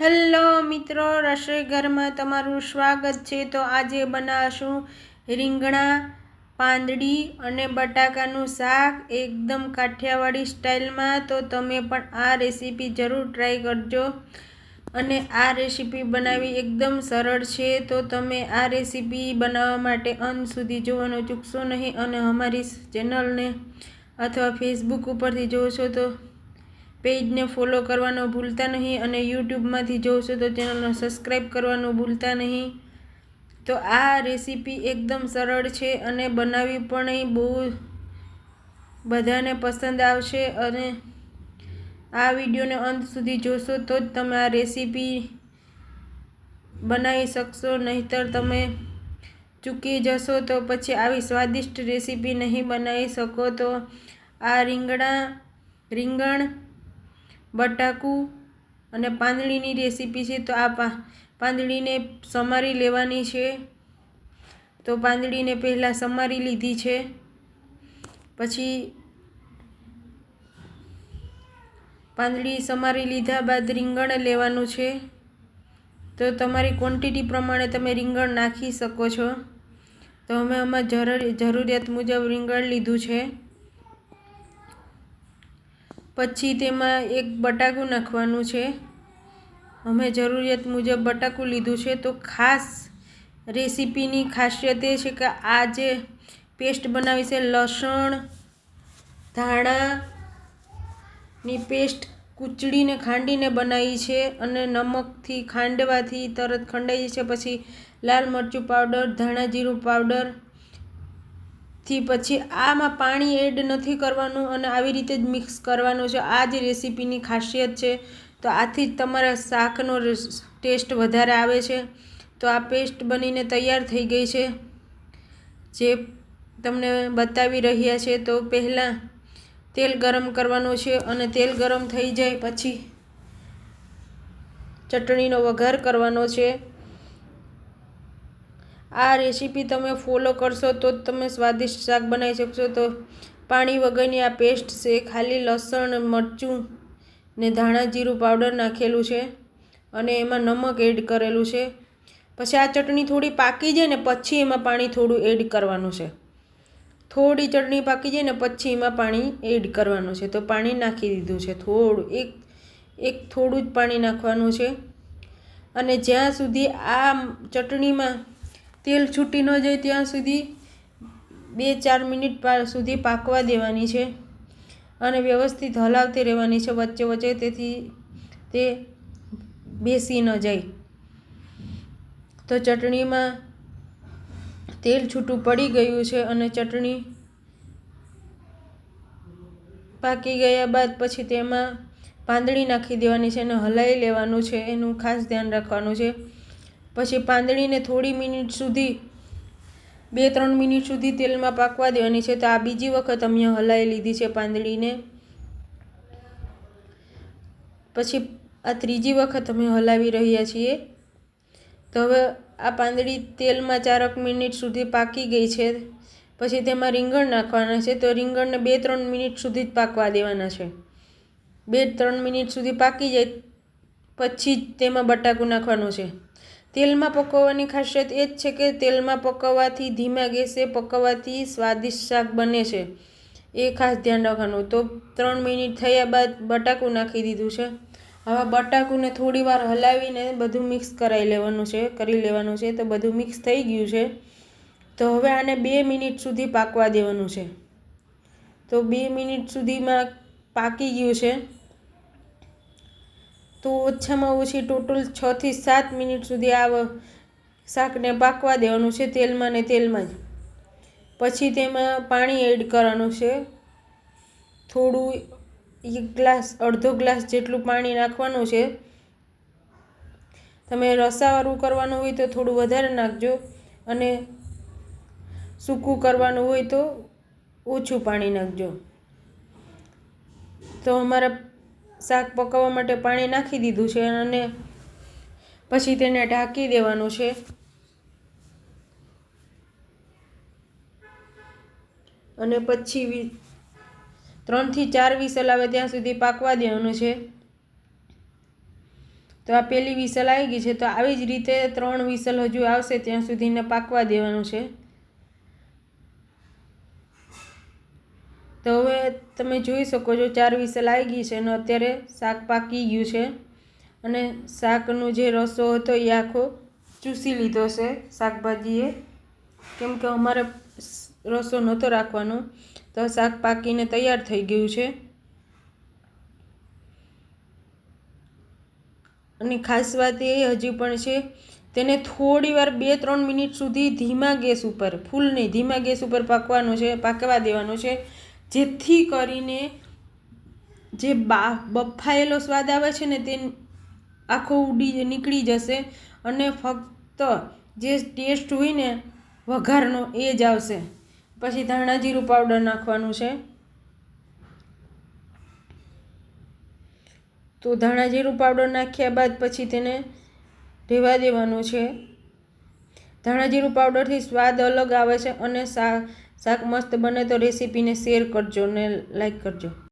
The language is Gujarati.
હેલો મિત્રો, રસોઈ ઘરમાં તમારું સ્વાગત છે. તો આજે બનાવશું રીંગણા, પાંદડી અને બટાકાનું શાક એકદમ કાઠિયાવાડી સ્ટાઇલમાં. તો તમે પણ આ રેસીપી જરૂર ટ્રાય કરજો અને આ રેસીપી બનાવવી એકદમ સરળ છે. તો તમે આ રેસીપી બનાવવા માટે અંત સુધી જોવાનું ચૂકશો નહીં અને અમારી ચેનલને અથવા ફેસબુક ઉપરથી જોશો તો પેજને ફોલો કરવાનું ભૂલતા નહીં અને યુટ્યુબમાંથી જોશો તો ચેનલને સબસ્ક્રાઈબ કરવાનું ભૂલતા નહીં. તો આ રેસીપી એકદમ સરળ છે અને બનાવવી પણ બહુ બધાને પસંદ આવશે અને આ વિડીયોને અંત સુધી જોશો તો જ તમે આ રેસીપી બનાવી શકશો, નહીતર તમે ચૂકી જશો તો પછી આવી સ્વાદિષ્ટ રેસીપી નહીં બનાવી શકો તો આ રીંગણા રીંગણ બટાકું અને પાંદડીની રેસીપી છે તો આ પાંદડીને સમારી લેવાની છે. તો પાંદડીને પહેલાં સમારી લીધી છે. પછી પાંદડી સમારી લીધા બાદ રીંગણ લેવાનું છે. તો તમારી ક્વોન્ટિટી પ્રમાણે તમે રીંગણ નાખી શકો છો. તો અમે આમાં જરૂરિયાત મુજબ રીંગણ લીધું છે. પછી તેમાં એક બટાકું નાખવાનું છે. અમે જરૂરિયાત મુજબ બટાકું લીધું છે. તો ખાસ રેસીપીની ખાસિયત એ છે કે આ જે પેસ્ટ બનાવી છે, લસણ, ધાણાની પેસ્ટ કૂચડીને, ખાંડીને બનાવી છે અને નમકથી ખાંડવાથી તરત ખંડાઈ છે. પછી લાલ મરચું પાવડર, ધાણા જીરું પાવડર થી પછી આમાં પાણી એડ નથી કરવાનું અને આવી રીતે જ મિક્સ કરવાનું છે. આ જ રેસીપીની ખાસિયત છે. તો આથી જ તમારા શાકનો ટેસ્ટ વધારે આવે છે. તો આ પેસ્ટ બનીને તૈયાર થઈ ગઈ છે. જે તમને બતાવી રહ્યા છે તો પહેલાં તેલ ગરમ કરવાનું છે અને તેલ ગરમ થઈ જાય પછી ચટણીનો વઘાર કરવાનો છે. આ રેસીપી તમે ફોલો કરશો તો જ તમે સ્વાદિષ્ટ શાક બનાવી શકશો. તો પાણી વગરની આ પેસ્ટ છે, ખાલી લસણ, મરચું ને ધાણા જીરું પાવડર નાખેલું છે અને એમાં નમક એડ કરેલું છે. પછી આ ચટણી થોડી પાકી જાય ને પછી એમાં પાણી થોડું એડ કરવાનું છે. થોડી ચટણી પાકી જાય ને પછી એમાં પાણી એડ કરવાનું છે. તો પાણી નાખી દીધું છે થોડું, એક એક થોડું જ પાણી નાખવાનું છે. અને જ્યાં સુધી આ ચટણીમાં તેલ છૂટી ન જાય ત્યાં સુધી બે ચાર મિનિટ સુધી પાકવા દેવાની છે અને વ્યવસ્થિત હલાવતી રહેવાની છે વચ્ચે વચ્ચે, તેથી તે બેસી ન જાય. તો ચટણીમાં તેલ છૂટું પડી ગયું છે અને ચટણી પાકી ગયા બાદ પછી તેમાં પાંદડી નાખી દેવાની છે અને હલાવી લેવાનું છે, એનું ખાસ ધ્યાન રાખવાનું છે. પછી પાંદડીને થોડી મિનિટ સુધી, બે ત્રણ મિનિટ સુધી તેલમાં પાકવા દેવાની છે. તો આ બીજી વખત અમે હલાવી લીધી છે પાંદડીને. પછી આ ત્રીજી વખત અમે હલાવી રહ્યા છીએ. તો હવે આ પાંદડી તેલમાં ચારક મિનિટ સુધી પાકી ગઈ છે. પછી તેમાં રીંગણ નાખવાના છે. તો રીંગણને બે ત્રણ મિનિટ સુધી જ પાકવા દેવાના છે. બે ત્રણ મિનિટ સુધી પાકી જાય, પછી જ તેમાં બટાકું નાખવાનું છે. તેલમાં પકવવાની ખાસિયત એ જ છે કે તેલમાં પકવવાથી ધીમા ગેસે પકવવાથી સ્વાદિષ્ટ શાક બને છે. એ ખાસ ધ્યાન રાખવાનું. તો ત્રણ મિનિટ થયા બાદ બટાકું નાખી દીધું છે. હવે બટાકુને થોડી વાર હલાવીને બધું મિક્સ કરાવી લેવાનું છે, કરી લેવાનું છે. તો બધું મિક્સ થઈ ગયું છે. તો હવે આને બે મિનિટ સુધી પાકવા દેવાનું છે. તો બે મિનિટ સુધીમાં પાકી ગયું છે. તો ઓછામાં ઓછી ટોટલ છથી સાત મિનિટ સુધી આ શાકને પાકવા દેવાનું છે તેલમાં ને તેલમાં જ. પછી તેમાં પાણી એડ કરવાનું છે. થોડું એક ગ્લાસ, અડધો ગ્લાસ જેટલું પાણી નાખવાનું છે. તમે રસાવાળું કરવાનું હોય તો થોડું વધારે નાખજો અને સૂકું કરવાનું હોય તો ઓછું પાણી નાખજો. તો અમારા શાક પકાવવા માટે પાણી નાખી દીધું છે અને પછી તેને ઢાંકી દેવાનું છે. અને પછી ત્રણથી ચાર વિસલ આવે ત્યાં સુધી પાકવા દેવાનું છે. તો આ પહેલી વિસલ આવી ગઈ છે, તો આવી જ રીતે ત્રણ વિસલ હજુ આવશે ત્યાં સુધીને પાકવા દેવાનું છે. તો હવે તમે જોઈ શકો છો ચાર વિસલ આવી ગઈ છે અને અત્યારે શાક પાકી ગયું છે. અને શાકનો જે રસો હતો એ આખો ચૂસી લીધો છે શાકભાજીએ. કેમ કે અમારે રસો નહોતો રાખવાનો. તો શાક પાકીને તૈયાર થઈ ગયું છે. અને ખાસ વાત એ હજી પણ છે, તેને થોડી વાર બે ત્રણ મિનિટ સુધી ધીમા ગેસ ઉપર ફૂલ નહીં ધીમા ગેસ ઉપર પાકવાનું છે, પાકવા દેવાનું છે. જેથી કરીને જે બા, બફાયેલો સ્વાદ આવે છે ને તે આખો ઉડી નીકળી જશે અને ફક્ત જે ટેસ્ટ હોય ને વઘારનો એ જ આવશે. પછી ધાણા જીરું પાવડર નાખવાનું છે. તો ધાણા જીરું પાવડર નાખ્યા બાદ પછી તેને રહેવા દેવાનું છે. ધાણા જીરું પાવડરથી સ્વાદ અલગ આવે છે અને શાક શાક મસ્ત બને તો રેસીપીને શેર કરજો ને લાઈક કરજો.